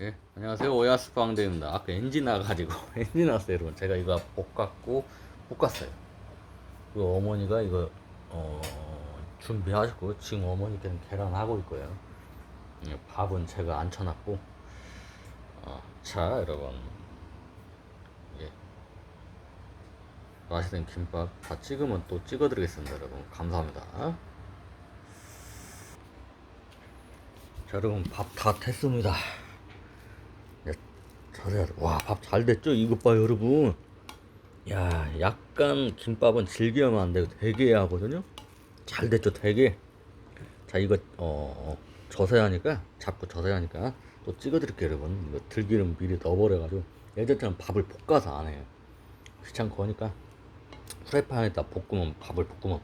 예, 안녕하세요. 오야스 빵대입니다. 아까 엔진 나가지고 엔진 나왔어요, 여러분. 제가 이거 볶았고 볶았어요. 그 어머니가 이거 어, 준비하시고 지금 어머니께는 계란 하고 있고요. 예, 밥은 제가 안 쳐놨고. 어, 자, 여러분. 예. 맛있는 김밥 다 찍으면 또 찍어드리겠습니다, 여러분. 감사합니다. 자, 여러분 밥 다 됐습니다. 야, 잘해야 돼. 와, 밥 잘 됐죠? 이것 봐요, 여러분. 야, 약간 김밥은 질겨하면 안 되고 되게 하거든요. 잘 됐죠, 되게. 자, 이거 어 젖어야 하니까 자꾸 젖어야 하니까 또 찍어드릴게요, 여러분. 이거 들기름 미리 넣어버려가지고 예전처럼 밥을 볶아서 안 해요. 귀찮고 하니까 프라이팬에다 볶으면 밥을 볶으면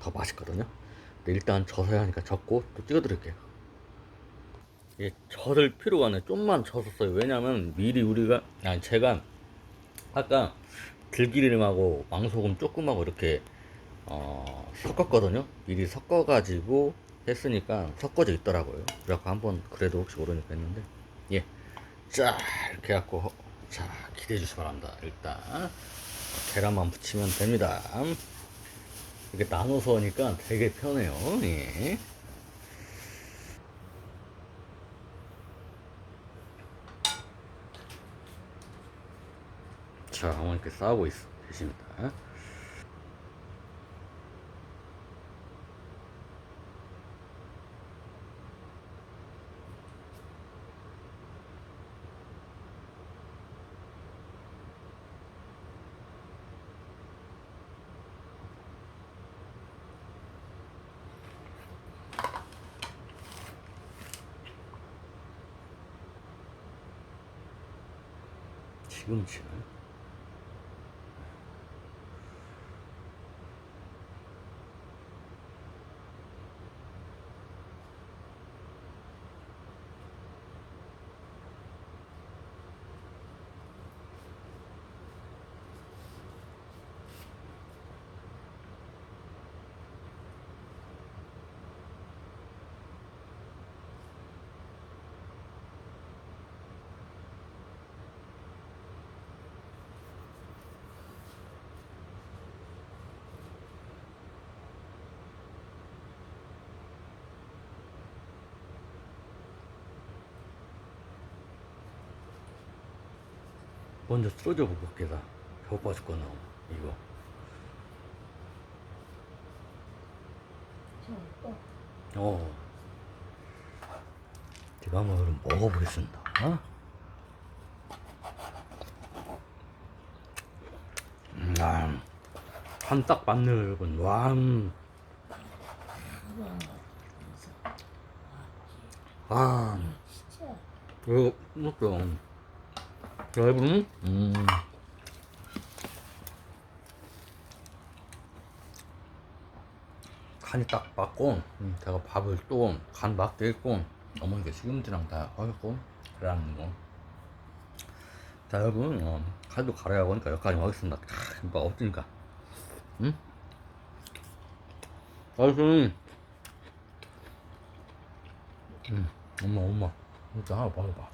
더 맛있거든요. 근데 일단 젖어야 하니까 젖고 또 찍어드릴게요. 예, 젖을 필요가 없네. 좀만 젖었어요. 왜냐면 미리 우리가 아니 제가 아까 들기름하고 왕소금 조금하고 이렇게 어, 섞었거든요. 미리 섞어가지고 했으니까 섞어져 있더라고요. 그래갖고 한번 그래도 혹시 모르니까 했는데 예, 자 이렇게 해갖고 자 기대해 주시기 바랍니다. 일단 계란만 붙이면 됩니다. 이렇게 나눠서 하니까 되게 편해요. 예. 자, 어머니께 싸우고 있, 계십니다. 지금 치나요? 먼저 쓰러져 볼게다. 배고파 죽겠나, 이거. 어. 제가 한번 그럼 먹어보겠습니다. 어? 음, 아, 한딱 맞네, 여러분. 와, 음. 아, 이거, 이것도. 여러분, 음. 간이 딱 맞고, 음, 제가 밥을 또 간 맞게 했고, 어머니가 시금치랑 다 하셨고, 그러는 거. 자, 여러분, 어, 칼도 갈아야 하니까 여기까지 하겠습니다. 아, 김밥 없으니까. 응? 아이고, 음, 엄마, 엄마. 이거 하나 먹어봐.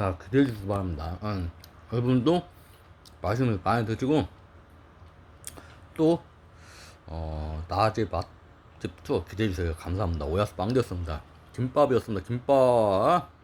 자, 기대해 주시기 바랍니다. 응. 여러분도 맛있는 거 많이 드시고, 또, 어, 낮에 맛집 투어 기대해 주세요. 감사합니다. 오야스 빵이었습니다. 김밥이었습니다. 김밥.